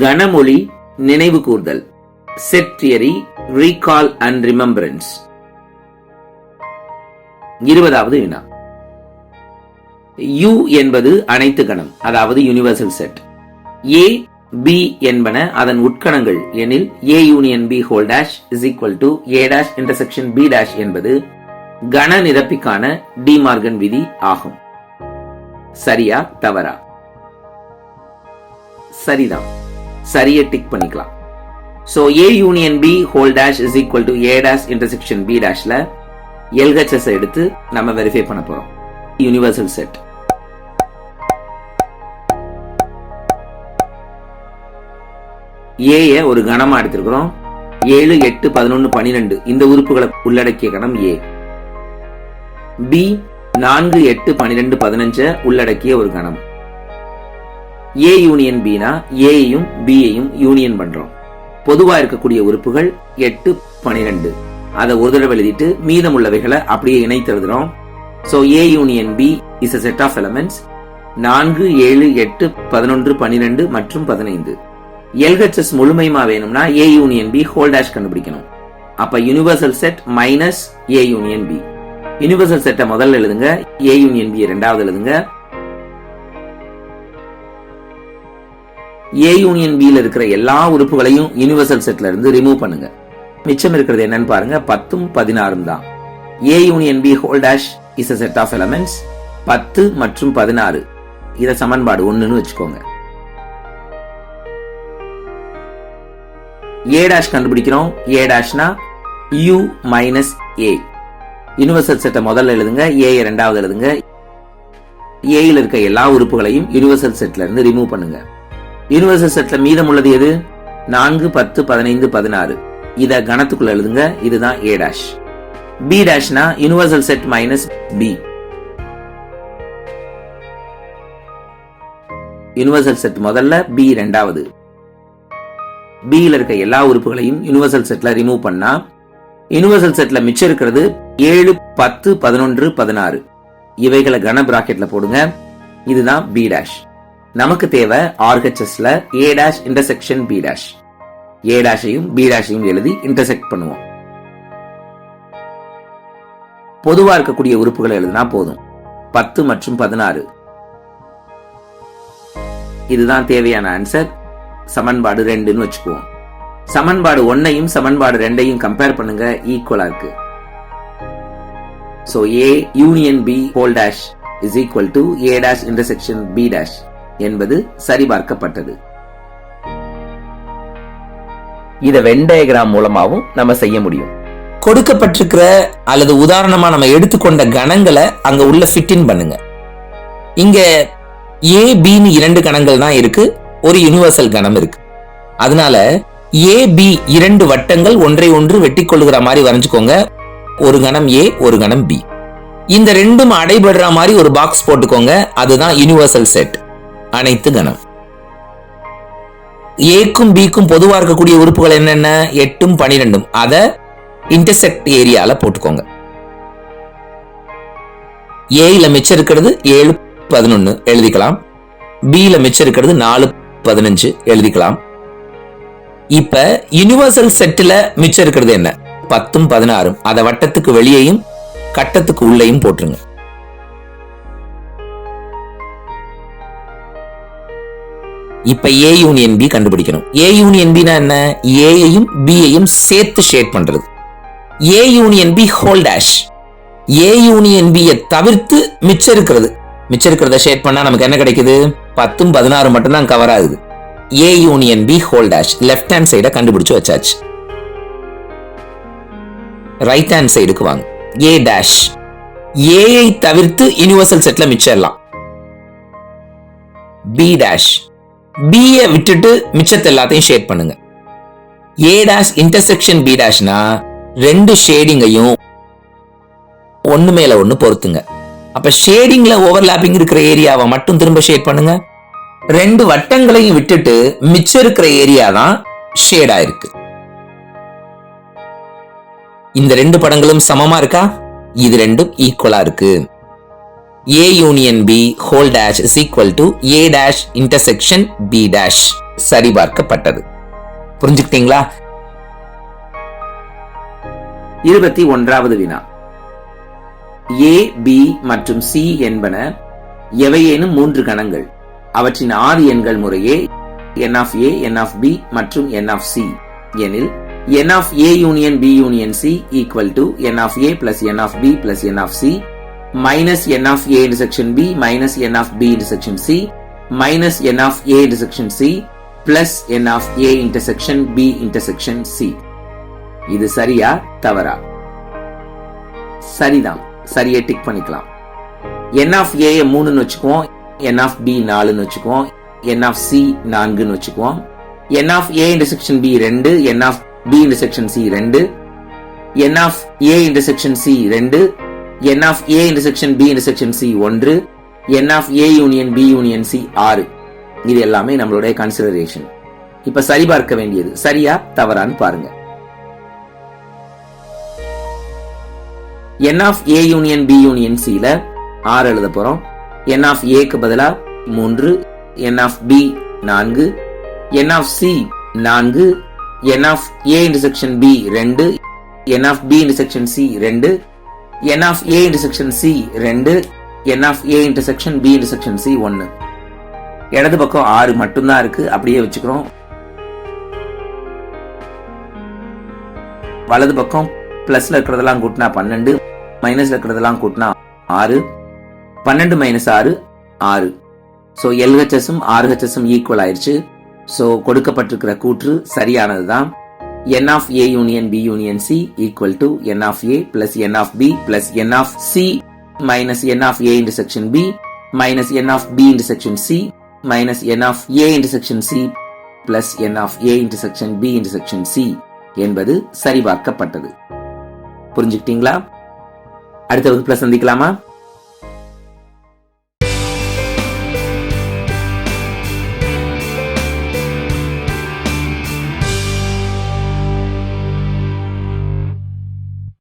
கனமொழி நினைவு கூர்தல் set theory recall and remembrance இருபதாவது வினா யு என்பது அனைத்து கணம் அதாவது யுனிவர்சல் செட் ஏ பி என்பன அதன் உட்கணங்கள் எனில் A union B whole dash is equal to A dash intersection B dash என்பது கன நிரப்பிக்கான டிமார்கன் விதி ஆகும். சரியா தவறா? சரிதான். சரியை டிக் பண்ணிக்கலாம். So A union B whole dash is equal to A dash intersection B டேஷ்ல LHS எடுத்து நம்ம வெரிஃபை பண்ண போகிறோம் யூனிவர்சல் செட் ஏ ஒரு கணமாக எடுத்திருக்கிறோம். ஏழு எட்டு பதினொன்னு பனிரெண்டு இந்த உறுப்புகளை உள்ளடக்கிய கணம் ஏ பி நான்கு எட்டு பனிரெண்டு பதினஞ்ச உள்ளடக்கிய ஒரு கணம். ஏ யூனியன் பினா ஏயையும் பியையும் யூனியன் பண்றோம். பொதுவா இருக்கக்கூடிய உறுப்புகள் எட்டு பனிரெண்டு. அதை ஒரு தடவை எழுதிட்டு மீதமுள்ளவைகளை அப்படியே இணைத்து எழுதுறோம் so A union B is a set of elements நான்கு ஏழு எட்டு பதினொன்று பனிரெண்டு மற்றும் பதினைந்து. எல்ஹெச்எஸ் முழுமையுமா வேணும்னா A union B whole dash கண்டுபிடிக்கணும். அப்ப universal set minus A union B universal செட்டை முதல்ல எழுதுங்க. ஏ யூனியன் பி ரெண்டாவது எழுதுங்க. ஏ யூனியன் பில இருக்கிற எல்லா உறுப்புகளையும் யூனிவர்சல் செட்ல இருந்து ரிமூவ் பண்ணுங்க. மிச்சம் இருக்கிறது என்னன்னு பாருங்க பத்தும் பதினாறும் தான். A union B whole dash is a set of elements பத்து மற்றும் பதினாறு. இத சமன்பாடு ஒண்ணுன்னு வச்சுக்கோங்க. ஏ டேஷ் கண்டுபிடிக்கிறோம். ஏ டேஷ்னா யூ மைனஸ் ஏ யூனிவர்சல் செட்டை முதல்ல எழுதுங்க ஏ ரெண்டாவது எழுதுங்க. ஏயில் இருக்க எல்லா உறுப்புகளையும் யூனிவர்சல் செட்ல இருந்து ரிமூவ் பண்ணுங்க. யூனிவர்சல் செட்ல மீதம் உள்ளது எது? நான்கு பத்து பதினைந்து பதினாறு. இத கணத்துக்குள்ள எழுதுங்க. இதுதான் A dash B டேஷ்னா universal set minus B universal set முதல்ல பி ரெண்டாவது பியில் இருக்க எல்லா உறுப்புகளையும் யூனிவர்சல் செட்ல ரிமூவ் பண்ணா யூனிவர்சல் செட்ல மிச்சம் இருக்கிறது ஏழு பத்து பதினொன்று பதினாறு. இவைகளை கன பிராக்கெட்ல போடுங்க. இதுதான் பி டேஷ் நமக்கு தேவை ஆர்ஹெச்எஸ்ல A dash intersection B dash A டேஷையும் B டேஷையும் எழுதி இன்டர்செக்ட் பண்ணுவோம். பொதுவா இருக்கக்கூடிய உறுப்புகளை எழுதினா போதும். பத்து மற்றும் பதினாறு. இதுதான் தேவையான ஆன்சர் சமன்பாடு ரெண்டுன்னு வச்சுக்குவோம். சமன்பாடு ஒன்னையும் சமன்பாடு ரெண்டையும் கம்பேர் பண்ணுங்க ஈக்குவலா இருக்கு. So A union B whole dash is equal to A dash intersection B dash என்பது சரிபார்க்கப்பட்டது. இத வென் டயக்ராம் மூலமாகவும் நம்ம செய்ய முடியும். கொடுக்கப்பட்டிருக்கிற அல்லது உதாரணமா நம்ம எடுத்துக்கொண்ட கணங்களை அங்க உள்ள ஃபிட்டின் பண்ணுங்க. இங்க ஏ பின்னு இரண்டு கணங்கள் தான் இருக்கு. ஒரு யுனிவர்சல் கணம் இருக்கு. அதனால ஏ பி இரண்டு வட்டங்கள் ஒன்றை ஒன்று வெட்டி கொள்ளுகிற மாதிரி வரைஞ்சுக்கோங்க. ஒரு கணம் ஏ ஒரு கணம் பி இந்த ரெண்டும் அடைபடுற மாதிரி ஒரு பாக்ஸ் போட்டுக்கோங்க. அதுதான் யுனிவர்சல் செட் அனைத்து கணம் ஏக்கும் பிக்கும் பொதுவாக இருக்கக்கூடிய உறுப்புகள் என்னென்ன? எட்டும் பனிரெண்டும். அத இன்டர்செக்ட் ஏரியால போட்டுக்கோங்க. ஏல மிச்சம் இருக்கிறது ஏழு பதினொன்னு. எழுதிக்கலாம். பியில மிச்சம் இருக்கிறது நாலு பதினஞ்சு. எழுதிக்கலாம். இப்ப யூனிவர்சல் செட்டில் மிச்சம் இருக்கிறது என்ன? பத்தும் பதினாறும். அதை வட்டத்துக்கு வெளியேயும் கட்டத்துக்கு உள்ளேயும் போட்டுருங்க. இப்ப ஏ யூனியன் பி கண்டுபிடிக்கணும். ஏ யூனியன் பினா என்ன? ஏயையும் பியையும் சேர்த்து ஷேட் பண்றது. A union B whole dash A union B தவிர்த்து மிச்சம் இருக்கிறது. மிச்சம் இருக்கிறத ஷேட் பண்ணா நமக்கு என்ன கிடைக்குது? பத்தும் பதினாறு மட்டும் தான் கவர் ஆகுது. A union B whole dash left hand சைட கண்டுபிடிச்சு வச்சாச்சு. ரைட் ஹேண்ட் சைடுக்கு வாங்க. ஏ டேஷ் ஏஐ தவிர்த்து யூனிவர்சல் செட்ல மிச்சம் பி டேஷ் பிய விட்டுட்டு மிச்சத்தை எல்லாத்தையும் ஷேட் பண்ணுங்க. ஏ டேஷ் இன்டர்செக்ஷன் பி டேஷ்னா ரெண்டு ஷேடிங்கையும் ஒன்று மேல ஒண்ணு பொறுத்துங்க. அப்போ ஷேடிங்ல ஓவர்லாப்பிங் இருக்கிற ஏரியாவை மட்டும் திரும்ப ஷேட் பண்ணுங்க. ரெண்டு வட்டங்களையும் விட்டுட்டு மிச்சம் இருக்கிற ஏரியா தான் ஷேடா இருக்கு இந்த ரெண்டு படங்களும் சமமா இருக்கா? இது ரெண்டும் ஈக்குவலா இருக்கு. A union B whole dash is equal to A dash intersection B dash சரிபார்க்கப்பட்டது. புரிஞ்சுக்கிட்டீங்களா? இருபத்தி ஒன்றாவது வினா. ஏ பி மற்றும் சி என்பன எவையேனும் மூன்று கணங்கள். அவற்றின் ஆறு எண்கள் முறையே n of A n of B மற்றும் என் ஆஃப் சி எனில் n of A union B union C equal to n of A plus n of B plus n of C minus n of A intersection B minus n of B intersection C minus n of A intersection C plus n of A intersection B intersection C இது சரியா தவறா சரிதான் சரியை tick பண்ணிக்கலாம் என் of ஏ மூணுன்னு வச்சுக்குவோம் n of B நாலுன்னு வச்சுக்குவோம் என் ஆஃப் சி நான்குன்னு வச்சுக்குவோம் n of A intersection B ரெண்டு n of B intersection C ரெண்டு n of A intersection C ரெண்டு n of A intersection B intersection C ஒன்று. N of A union B union C ஆறு. இது எல்லாமே நம்மளுடைய கன்சிடரேஷன் இப்ப சரிபார்க்க வேண்டியது. சரியா தவறான்னு பாருங்க. N of A union B union சில ஆறு எழுத போறோம். என் ஆஃப் ஏக்கு பதிலா மூன்று. என் ஆஃப் பி நான்கு. என் ஆஃப் சி நான்கு. N of A intersection B ரெண்டு. N of B intersection C ரெண்டு. N of A intersection C ரெண்டு. N of A intersection B intersection C ஒன்னு இடது பக்கம் ஆறு மட்டும்தான் இருக்கு. அப்படியே வச்சுக்கிறோம். வலது பக்கம் பிளஸ்ல இருக்கிறதெல்லாம் கூட்டினா பன்னெண்டு. மைனஸ்ல இருக்கிறதெல்லாம் கூட்டினா ஆறு. பன்னெண்டு மைனஸ் ஆறு ஆறு. ஸோ எல்ஹெச்எஸும் ஆர்ஹெச்எஸும் ஈக்குவல் ஆயிடுச்சு. ஸோ கொடுக்கப்பட்டிருக்கிற கூற்று சரியானது தான் n of A union B union C equal to n of A plus n of B plus n of C minus n of A intersection B minus n of B intersection C minus n of A intersection C plus n of A intersection B intersection C என்பது சரிபார்க்கப்பட்டது. புரிஞ்சுக்கிட்டீங்களா? அடுத்த வகுப்புல சந்திக்கலாமா?